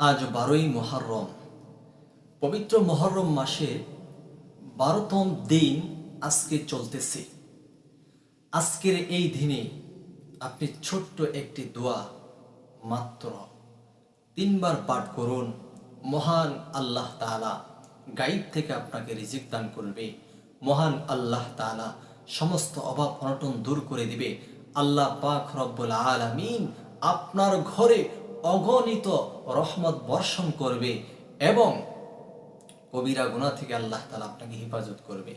আজ বারোই মহরম। পবিত্র মহরম মাসে বারোতম দিন আজকে চলতেছে। আজকের এই দিনে আপনি ছোট্ট একটি দোয়া মাত্র তিনবার পাঠ করুন। মহান আল্লাহ তাআলা গাইড থেকে আপনাকে রিজিক দান করবে। মহান আল্লাহ তাআলা সমস্ত অভাব অনটন দূর করে দিবে। আল্লাহ পাক রব্বুল আলামিন আপনার ঘরে অগণিত রহমত বর্ষণ করবে এবং কবিরা গুনাহ থেকে আল্লাহ তালা আপনাকে হেফাজত করবে।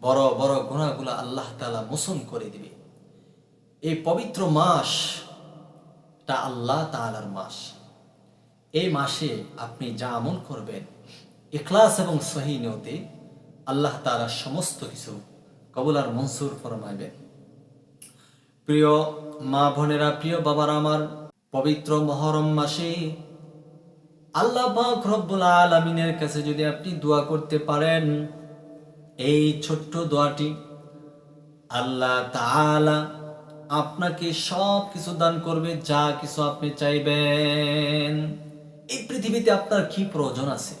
বড় বড় গুণাগুলো আল্লাহ তাআলা মোচন করে দিবে। এই পবিত্র মাস টা আল্লাহ তাআলার মাস। এই মাসে আপনি যা আমল করবেন, ইখলাস এবং সহি নিয়তে আল্লাহ তাআলা সমস্ত কিছু কবুল আর মনসুর ফরমাইবেন। প্রিয় মা বোনেরা প্রিয় বাবার আমার পবিত্র মহরম মাসে আল্লাহ রব্বুল আলামিনের কাছে যদি আপনি দোয়া করতে পারেন, এই ছোট্ট দোয়াটি আল্লাহ তাআলা আপনাকে সব কিছু দান করবে, যা কিছু আপনি চাইবেন। এই পৃথিবীতে আপনার কি প্রয়োজন আছে?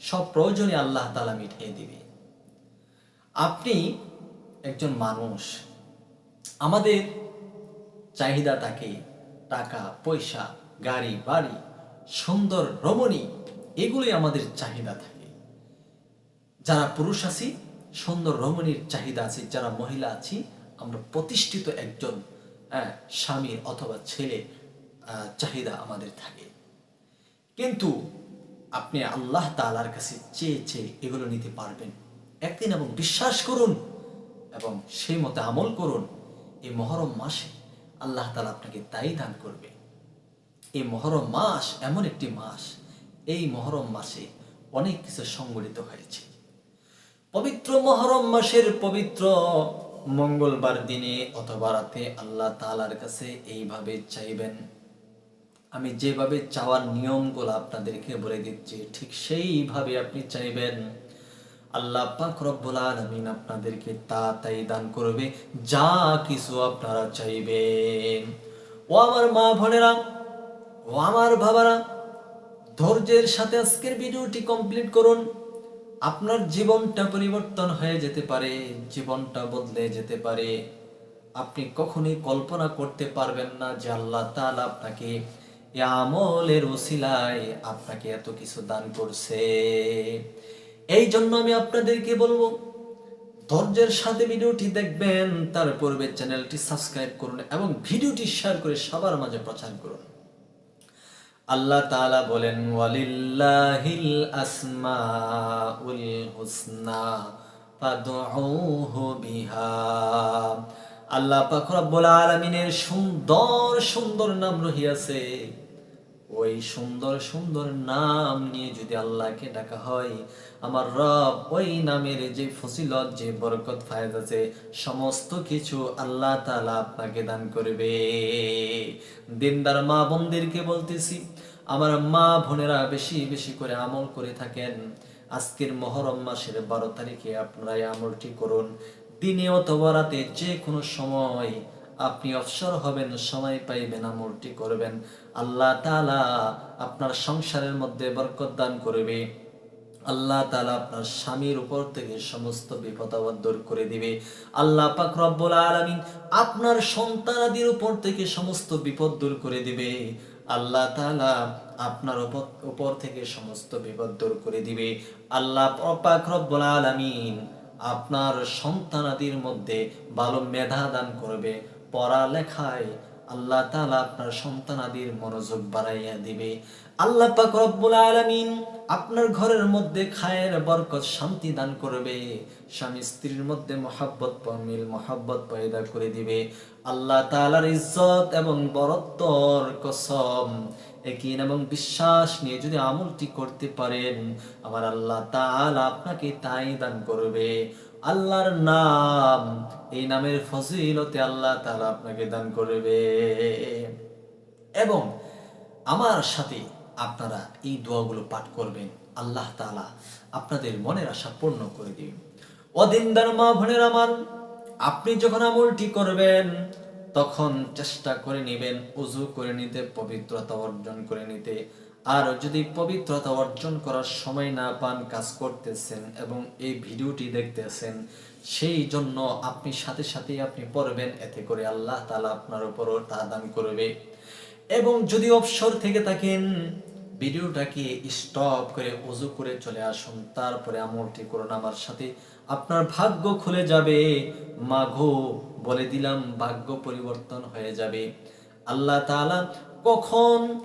সব প্রয়োজনে আল্লাহ তালা মিটিয়ে দিবে। আপনি একজন মানুষ, আমাদের চাহিদা থাকে টাকা, পয়সা, গাড়ি, বাড়ি, সুন্দর রমণী, এগুলোই আমাদের চাহিদা থাকে। যারা পুরুষ আছি, সুন্দর রমণীর চাহিদা আছে, যারা মহিলা আছি, আমরা প্রতিষ্ঠিত একজন স্বামীর অথবা ছেলে চাহিদা আমাদের থাকে। কিন্তু আপনি আল্লাহ তালার কাছে চেয়ে চেয়ে এগুলো নিতে পারবেন। একদিন এবং বিশ্বাস করুন এবং সেই মতে আমল করুন, এই মহরম মাসে আল্লাহ তালা আপনাকে তাই দান করবে। এই মহরম মাস এমন একটি মাস, এই মহরম মাসে অনেক কিছু সংগঠিত হয়েছে। পবিত্র মহরম মাসের পবিত্র মঙ্গলবার দিনে অথবা রাতে আল্লাহ তাআলার কাছে এইভাবে চাইবেন, আমি যেভাবে চাওয়ার নিয়মগুলো আপনাদেরকে বলে দিচ্ছি, ঠিক সেইভাবে আপনি চাইবেন। আল্লাহ পাক রব্বুল আলামিন আপনাদেরকে তা তাই দান করবে, যা কিছু আপনারা চাইবেন। ও আমার মা বোনেরা, ও আমার বাবারা, ধৈর্যের সাথে আজকের ভিডিওটি কমপ্লিট করুন। আপনার জীবনটা পরিবর্তন হয়ে যেতে পারে, জীবনটা বদলে যেতে পারে। আপনি কখনোই কল্পনা করতে পারবেন না যে আল্লাহ তাআলা আপনাকে আমলের ওসিলায় আপনাকে এত কিছু দান করছে। এই জন্য আমি আপনাদেরকে বলব, ধৈর্যের সাথে ভিডিওটি দেখবেন, তার চ্যানেলটি সাবস্ক্রাইব করুন এবং ভিডিওটি শেয়ার করে সবার মাঝে প্রচার করুন। আল্লাহ তাআলা বলেন, ওয়ালিল্লাহিল আসমাউল হুসনা, ফাদউহু বিহা। আল্লাহ পাক রব্বুল আলামিনের সুন্দর সুন্দর নাম রহিয়াছে। ওই সুন্দর সুন্দর নাম নিয়ে যদি আল্লাহকে ডাকা হয়, আমার রব ওই নামের যে ফসিলত, যে বরকত ফায়দ আছে, সমস্ত কিছু আল্লাহ তাআলা আপনাকে দান করবে। দিনদার মা বোনদেরকে বলতেছি, আমার মা বোনেরা বেশি বেশি করে আমল করে থাকেন। আজকের মহরম মাসের বারো তারিখে আপনারা এই আমলটি করুন। দিনে অথবা রাতে যে কোনো সময় আপনি অবসর হবেন, সময় পাইবেন, আমলটি করবেন। আল্লাহ তাআলা আপনার সংসারের মধ্যে বরকত দান করবে। আল্লাহ তালা আপনার স্বামীর উপর থেকে সমস্ত বিপদ আপদ দূর করে দিবে। আল্লাহ পাক রব্বুল আলামিন আপনার সন্তানাদির উপর থেকে সমস্ত বিপদ দূর করে দিবে। আল্লাহ তাআলা আপনার উপর থেকে সমস্ত বিপদ দূর করে দিবে। আল্লাহ পাক রব্বুল আলামিন আপনার সন্তানাদির মধ্যে ভালো মেধা দান করবে। পড়ালেখায় আল্লাহ তাআলা আপনার সন্তানাদির মনোযোগ বাড়াইয়া দিবে। আল্লাহ পাক রব্বুল আলামিন আপনার ঘরের মধ্যে খায়ের বরকত শান্তি দান করবে। স্বামী স্ত্রীর মধ্যে মহাব্বত মিল মহাব্বত পয়দা করে দিবে। আল্লাহ তাআলার ইজ্জত এবং বরত্বর কসম একিন এবং বিশ্বাস নিয়ে যদি আমলটি করতে পারেন, আমার আল্লাহ তাআলা আপনাকে তাই দান করবে। আল্লাহর নাম, এই নামের ফজিলতে আল্লাহ তাআলা আপনাকে দান করবে। এবং আমার সাথে আপনারা এই দোয়াগুলো পাঠ করবেন, আল্লাহ তাআলা আপনাদের মনের আশা পূর্ণ করে দিবেন। অদিনদার মা ভনের আমার, আপনি যখন আমলটি করবেন, তখন চেষ্টা করে নেবেন উজু করে নিতে, পবিত্রতা অর্জন করে নিতে। আর যদি পবিত্রতা অর্জন করার সময় না পান কাজ করতেছেন এবং এই ভিডিওটি দেখতেছেন, সেই জন্য আপনি সাথে সাথেই আপনি পড়বেন, এতে করে আল্লাহ তাআলা আপনার উপরও তা দান করবে। এবং যদি অবসর থেকে থাকেন, ভিডিওটাকে স্টপ করে উজু করে চলে আসুন, তারপরে আমলটি করুন আমার সাথে। আপনার ভাগ্য খুলে যাবে মাঘো বলে দিলাম, ভাগ্য পরিবর্তন হয়ে যাবে। আল্লাহ তাআলা কখন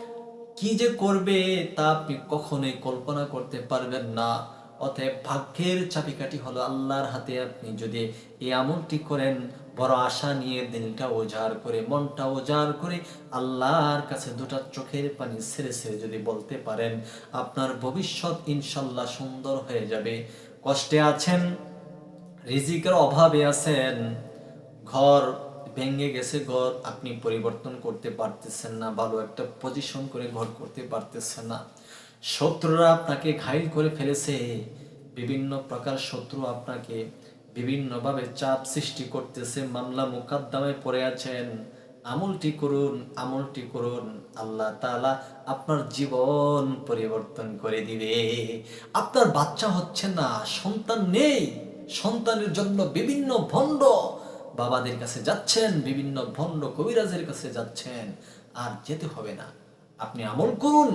কি যে করবে তা আপনি কখনোই কল্পনা করতে পারবেন না। অতএব ভাগ্যের চাবিকাঠি হলো আল্লাহর হাতে আপনি যদি এই আমলটি করেন, বড় আশা নিয়ে দিনটা ওজার করে, মনটা ওজার করে আল্লাহর কাছে দুটা চোখের পানি ছেড়ে ছেড়ে যদি বলতে পারেন, আপনার ভবিষ্যৎ ইনশাল্লাহ সুন্দর হয়ে যাবে। কষ্টে আছেন, রিজিকের অভাবে আছেন, ঘর ভেঙে গেছে ঘর, আপনি পরিবর্তন করতে পারতেছেন না, ভালো একটা পজিশন করে ঘর করতে পারতেছেন না। শত্রুরা আপনাকে ঘাইল করে ফেলেছে। বিভিন্ন প্রকার শত্রু আপনাকে বিভিন্নভাবে চাপ সৃষ্টি করতেছে। মামলা মোকদ্দমায় পড়ে আছেন। আমলটি করুন আমলটি করুন। আল্লাহ তাআলা আপনার জীবন পরিবর্তন করে দিবে। আপনার বাচ্চা হচ্ছে না, সন্তান নেই। সন্তানের জন্য বিভিন্ন ভণ্ড বাবাদের কাছে যাচ্ছেন, বিভিন্ন ভণ্ড কবিরাজের কাছে যাচ্ছেন, আর যেতে হবে না। আপনি আমল করুন,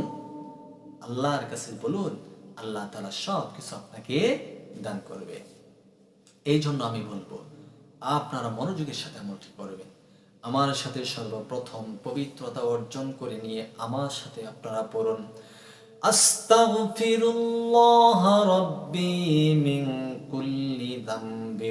আল্লাহর কাছে বলুন, আল্লাহ তাআলা সব কিছু আপনাকে দান করবে। এই জন্য আমি বলব, আপনারা মনোযোগের সাথে আমলটি করবেন। আমার সাথে সর্বপ্রথম পবিত্রতা অর্জন করে নিয়ে আমার সাথে আপনারা পড়ুন। আস্তাগফিরুল্লাহ রাব্বি মিন কুল্লি যামবি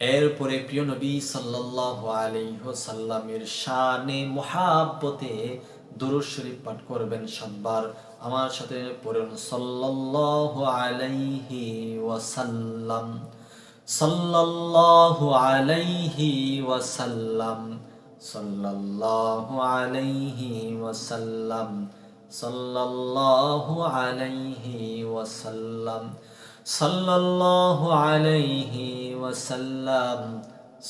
এরপরে প্রিয় নবী সাল্লাল্লাহু আলাইহি ওয়াসাল্লামের শানে মুহাব্বতে দুরূদ শরীফ পাঠ করবেন সাতবার। আমার সাথে পড়ুন সাল্লাল্লাহু আলাইহি ওয়াসাল্লাম। সাল্লাল্লাহু আলাইহি ওয়াসাল্লাম। সাল্লাল্লাহু আলাইহি ওয়াসাল্লাম। সাল্লাল্লাহু আলাইহি ওয়াসাল্লাম। সাল্লাল্লাহু আলাইহি ওয়াসাল্লাম,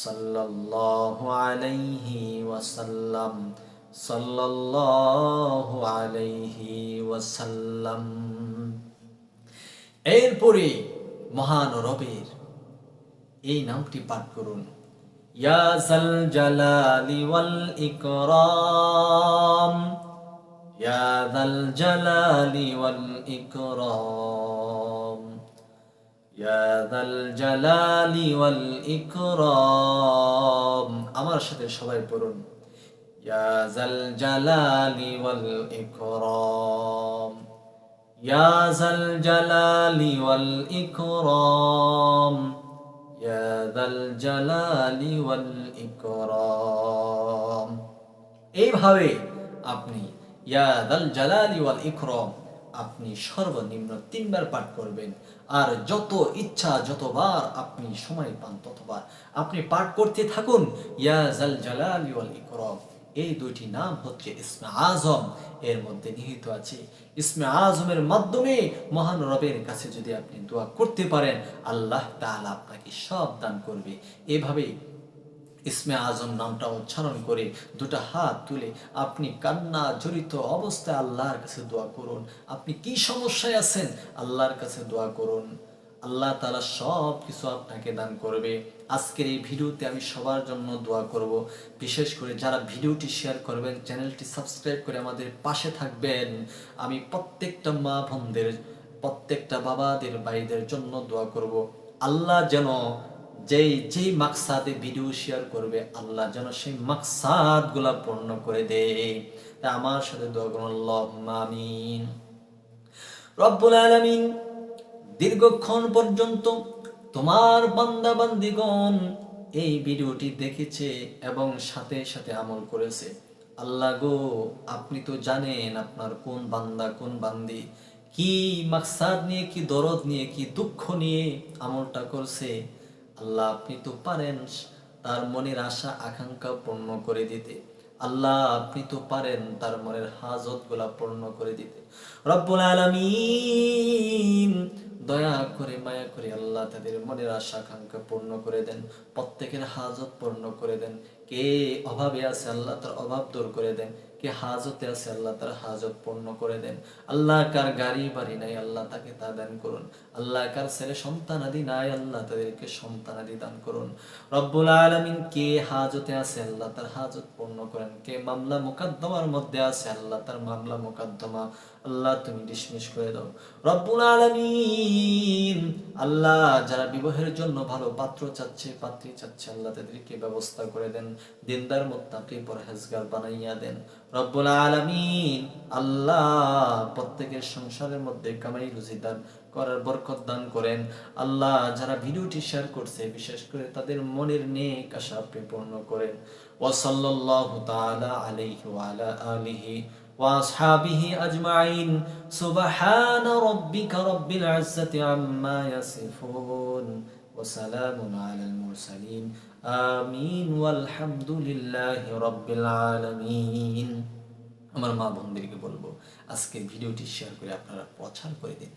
সাল্লাল্লাহু আলাইহি ওয়াসাল্লাম, সাল্লাল্লাহু আলাইহি ওয়াসাল্লাম। এরপরে মহান রবের এই নামটি পাঠ করুন। ইয়া জাল জালালি ওয়াল ইকরাম, ইয়া জাল জালালি ওয়াল ইকরাম। আমার সাথে সবাই পড়ুন। ইয়াজাল জালালি ওয়াল ইকরাম। ইয়াজাল জালালি ওয়াল ইকরাম। ইয়াজাল জালালি ওয়াল ইকরাম। এইভাবে আপনি ইয়াদাল জালালি ওয়াল ইকরাম আপনি সর্বনিম্ন তিনবার পাঠ করবেন। আর যত ইচ্ছা, যতবার আপনি সময় পান, ততবার। আপনি পাঠ করতে থাকুন, ইয়া জাল জালালি ওয়াল ইকরম। এই দুইটি নাম হচ্ছে ইসমে আজম। এর মধ্যে নিহিত আছে, ইসমে আজমের মাধ্যমে মহান রবের কাছে যদি আপনি দোয়া করতে পারেন, আল্লাহ তাআলা আপনাকে সব দান করবে। এভাবে ইসমে আজম নামটা উচ্চারণ করে দুটা হাত তুলে আপনি কান্না জড়িত অবস্থায় আল্লাহর কাছে দোয়া করুন। আপনি কি সমস্যায় আছেন? আল্লাহর কাছে দোয়া করুন। আল্লাহ তালা সব কিছু আপনাকে দান করবে। আজকের এই ভিডিওতে আমি সবার জন্য দোয়া করব। বিশেষ করে যারা ভিডিওটি শেয়ার করবেন, চ্যানেলটি সাবস্ক্রাইব করে আমাদের পাশে থাকবেন। আমি প্রত্যেকটা মা বোনদের, প্রত্যেকটা বাবাদের, ভাইদের জন্য দোয়া করব। আল্লাহ যেন যেই যেই মাকসাদে ভিডিও শেয়ার করবে আল্লাহ যেন সেই মাকসাদগুলা পূর্ণ করে দেয়। তা আমার সাথে দোয়া করুন আমিন। রব্বুল আলামিন, দীর্ঘক্ষণ পর্যন্ত তোমার বান্দা বান্দিগণ এই ভিডিওটি দেখেছে এবং সাথে সাথে আমল করেছে। আল্লাহ গো, আপনি তো জানেন আপনার কোন বান্দা, কোন বান্দি কি মাকসাদ নিয়ে, কি দরদ নিয়ে, কি দুঃখ নিয়ে আমলটা করছে। আল্লাহ আপনি তো পারেন তার মনের আশা, আকাঙ্ক্ষা পূর্ণ করে দিতে। আল্লাহ আপনি তো পারেন তার মনের হাজতগুলা পূর্ণ করে দিতে। রব্বুল আলামিন দয়া করে, মায়া করে আল্লাহ তাদের মনের আশা, আকাঙ্ক্ষা পূর্ণ করে দেন, প্রত্যেকের হাজত পূর্ণ করে দেন। কে অভাবে আছে, আল্লাহ তার অভাব দূর করে দেন। কে হাজতে আছে, আল্লাহ তার হাজত পূর্ণ করে দেন। আল্লাহ কার গাড়ি বাড়ি নাই, আল্লাহ তাকে তা দান করুন। আল্লাহ কার ছেলে সন্তান আদি নাই, আল্লাহ তাদেরকে সন্তান আদি দান করুন। রব্বুল আলমিন কে হাজতে আছে, আল্লাহ তার হাজত পূর্ণ করেন। কে মামলা মোকদ্দমার মধ্যে আছে, আল্লাহ তার মামলা মোকদ্দমা আল্লাহ তুমি ডিসমিস করে দাও। রব্বুল আলামিন আল্লাহ যারা বিবাহের জন্য ভালো পাত্র চাচ্ছে, পাত্রী চাচ্ছে, আল্লাহ তাদেরকে ব্যবস্থা করে দেন, দিনদার মোত্তাকি পরহেজগার বানাইয়া দেন। রব্বুল আলামিন আল্লাহ প্রত্যেকের সংসারের মধ্যে কামাই রুজি দান করার বরকত দান করেন। আল্লাহ যারা ভিডিওটি শেয়ার করছে, বিশেষ করে তাদের মনের নেক আশা পূর্ণ করেন। ওয়াসাল্লাল্লাহু তাআলা আলাইহি ওয়া আলা আলিহি وأصحابه أجمعين سبحان ربك رب العزة عما يصفون وسلام على المرسلين آمين والحمد لله رب العالمين আমার মা বোনদেরকে বলবো আজকে ভিডিওটি শেয়ার করে আপনারা প্রচার করে দিন